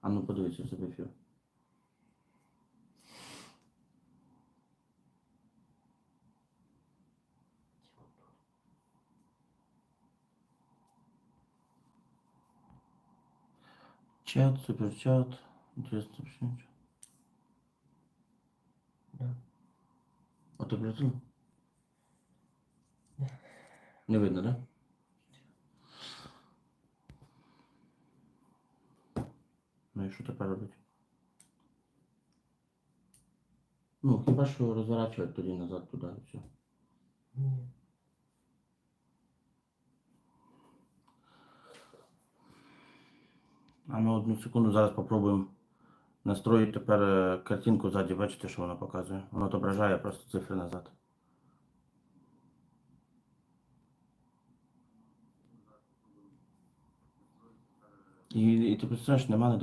А ну подивіться собі ефір. Чат, суперчат. Интересно сообщение. Да. А ти працює? Не видно, да? Ну і що тепер робити? Ну, хіба що розворачувати тоді назад туди і все. А ми одну секунду зараз попробуємо настроїти тепер е, картинку ззаді, бачите, що вона показує. Воно відображає просто цифри назад. І, і ти представляєш, нема ніде